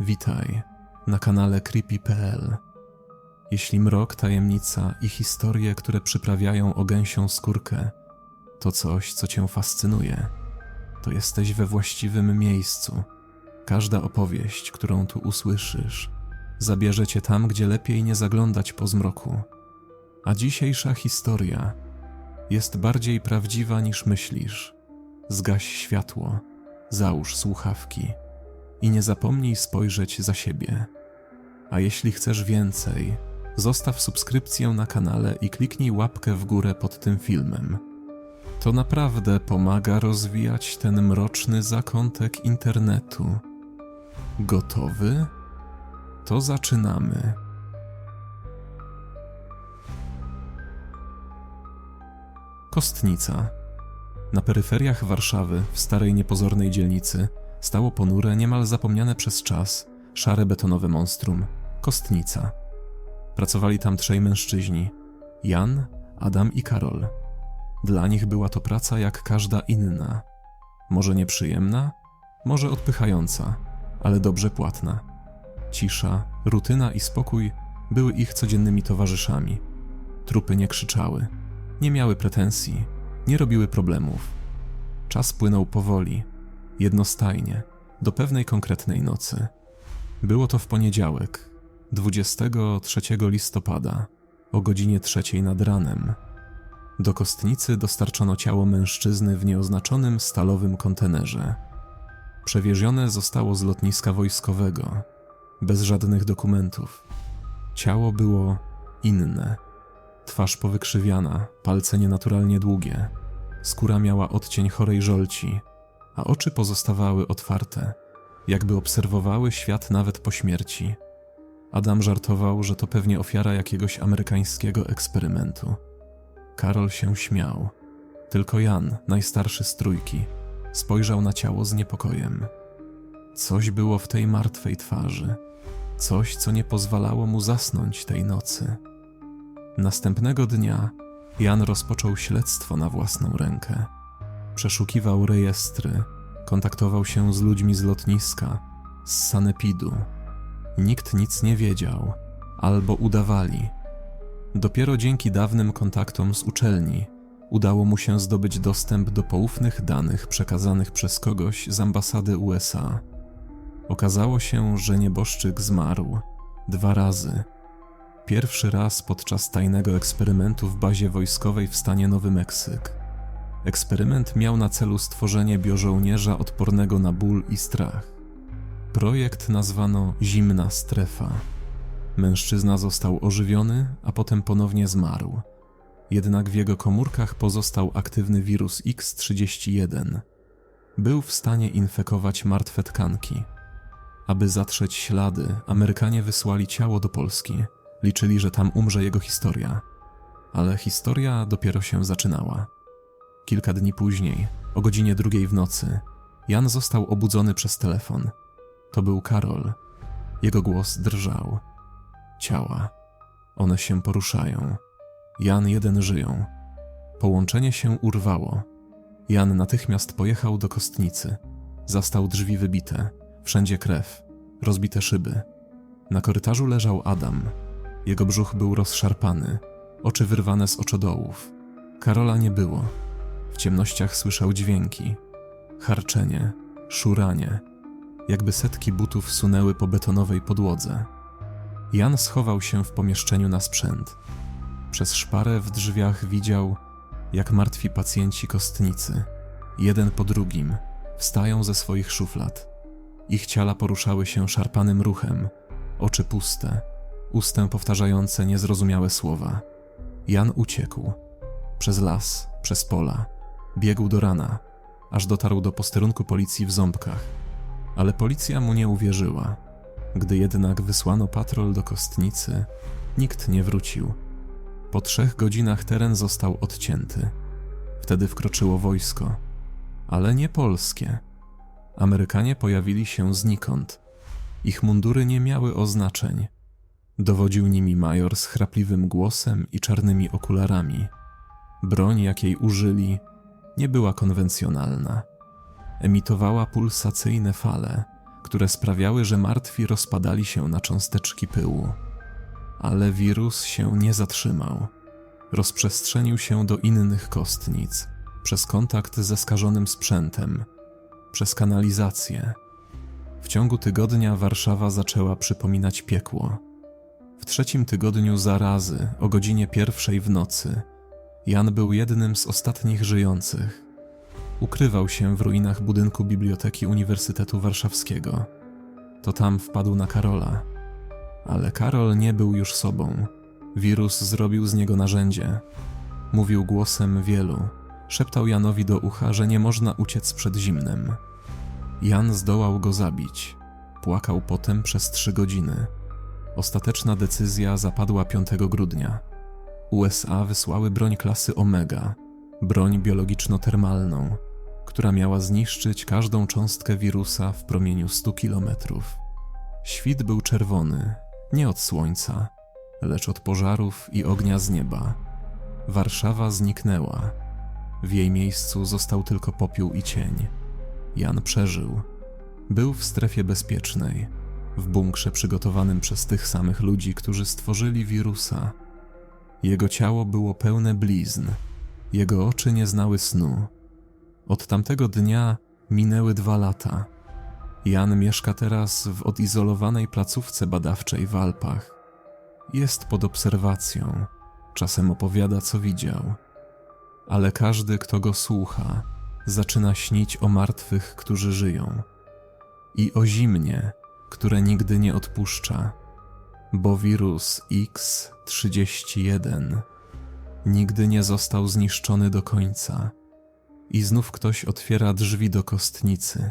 Witaj na kanale Creepy.pl. Jeśli mrok, tajemnica i historie, które przyprawiają o gęsią skórkę, to coś, co cię fascynuje, to jesteś we właściwym miejscu. Każda opowieść, którą tu usłyszysz, zabierze cię tam, gdzie lepiej nie zaglądać po zmroku. A dzisiejsza historia jest bardziej prawdziwa niż myślisz. Zgaś światło, załóż słuchawki i nie zapomnij spojrzeć za siebie. A jeśli chcesz więcej, zostaw subskrypcję na kanale i kliknij łapkę w górę pod tym filmem. To naprawdę pomaga rozwijać ten mroczny zakątek internetu. Gotowy? To zaczynamy. Kostnica. Na peryferiach Warszawy, w starej niepozornej dzielnicy, stało ponure, niemal zapomniane przez czas, szare betonowe monstrum kostnica. Pracowali tam trzej mężczyźni: Jan, Adam i Karol. Dla nich była to praca jak każda inna. Może nieprzyjemna, może odpychająca, ale dobrze płatna. Cisza, rutyna i spokój były ich codziennymi towarzyszami. Trupy nie krzyczały, nie miały pretensji, nie robiły problemów. Czas płynął powoli, jednostajnie, do pewnej konkretnej nocy. Było to w poniedziałek, 23 listopada, o godzinie trzeciej nad ranem. Do kostnicy dostarczono ciało mężczyzny w nieoznaczonym stalowym kontenerze. Przewiezione zostało z lotniska wojskowego, bez żadnych dokumentów. Ciało było inne. Twarz powykrzywiana, palce nienaturalnie długie. Skóra miała odcień chorej żolci, a oczy pozostawały otwarte, jakby obserwowały świat nawet po śmierci. Adam żartował, że to pewnie ofiara jakiegoś amerykańskiego eksperymentu. Karol się śmiał. Tylko Jan, najstarszy z trójki, spojrzał na ciało z niepokojem. Coś było w tej martwej twarzy, coś, co nie pozwalało mu zasnąć tej nocy. Następnego dnia Jan rozpoczął śledztwo na własną rękę. Przeszukiwał rejestry, kontaktował się z ludźmi z lotniska, z sanepidu. Nikt nic nie wiedział, albo udawali. Dopiero dzięki dawnym kontaktom z uczelni udało mu się zdobyć dostęp do poufnych danych przekazanych przez kogoś z ambasady USA. Okazało się, że nieboszczyk zmarł dwa razy. Pierwszy raz podczas tajnego eksperymentu w bazie wojskowej w stanie Nowy Meksyk. Eksperyment miał na celu stworzenie biożołnierza odpornego na ból i strach. Projekt nazwano Zimna Strefa. Mężczyzna został ożywiony, a potem ponownie zmarł. Jednak w jego komórkach pozostał aktywny wirus X31. Był w stanie infekować martwe tkanki. Aby zatrzeć ślady, Amerykanie wysłali ciało do Polski. Liczyli, że tam umrze jego historia. Ale historia dopiero się zaczynała. Kilka dni później, o godzinie drugiej w nocy, Jan został obudzony przez telefon. To był Karol. Jego głos drżał. Ciała. One się poruszają. Jan jeden żyją. Połączenie się urwało. Jan natychmiast pojechał do kostnicy. Zastał drzwi wybite, wszędzie krew, rozbite szyby. Na korytarzu leżał Adam. Jego brzuch był rozszarpany, oczy wyrwane z oczodołów. Karola nie było. W ciemnościach słyszał dźwięki: harczenie, szuranie, jakby setki butów sunęły po betonowej podłodze. Jan schował się w pomieszczeniu na sprzęt. Przez szparę w drzwiach widział, jak martwi pacjenci kostnicy, jeden po drugim, wstają ze swoich szuflad. Ich ciała poruszały się szarpanym ruchem, oczy puste, ustę powtarzające niezrozumiałe słowa. Jan uciekł. Przez las, przez pola. Biegł do rana, aż dotarł do posterunku policji w Ząbkach. Ale policja mu nie uwierzyła. Gdy jednak wysłano patrol do kostnicy, nikt nie wrócił. Po trzech godzinach teren został odcięty. Wtedy wkroczyło wojsko, ale nie polskie. Amerykanie pojawili się znikąd. Ich mundury nie miały oznaczeń. Dowodził nimi major z chrapliwym głosem i czarnymi okularami. Broń, jakiej użyli, nie była konwencjonalna. Emitowała pulsacyjne fale, które sprawiały, że martwi rozpadali się na cząsteczki pyłu. Ale wirus się nie zatrzymał. Rozprzestrzenił się do innych kostnic przez kontakt ze skażonym sprzętem, przez kanalizację. W ciągu tygodnia Warszawa zaczęła przypominać piekło. W trzecim tygodniu zarazy, o godzinie pierwszej w nocy, Jan był jednym z ostatnich żyjących. Ukrywał się w ruinach budynku Biblioteki Uniwersytetu Warszawskiego. To tam wpadł na Karola. Ale Karol nie był już sobą. Wirus zrobił z niego narzędzie. Mówił głosem wielu. Szeptał Janowi do ucha, że nie można uciec przed zimnem. Jan zdołał go zabić. Płakał potem przez trzy godziny. Ostateczna decyzja zapadła 5 grudnia. USA wysłały broń klasy Omega, broń biologiczno-termalną, która miała zniszczyć każdą cząstkę wirusa w promieniu 100 kilometrów. Świt był czerwony, nie od słońca, lecz od pożarów i ognia z nieba. Warszawa zniknęła. W jej miejscu został tylko popiół i cień. Jan przeżył. Był w strefie bezpiecznej, w bunkrze przygotowanym przez tych samych ludzi, którzy stworzyli wirusa. Jego ciało było pełne blizn, jego oczy nie znały snu. Od tamtego dnia minęły dwa lata. Jan mieszka teraz w odizolowanej placówce badawczej w Alpach. Jest pod obserwacją, czasem opowiada, co widział. Ale każdy, kto go słucha, zaczyna śnić o martwych, którzy żyją. I o zimnie, które nigdy nie odpuszcza, bo wirus X31 nigdy nie został zniszczony do końca. I znów ktoś otwiera drzwi do kostnicy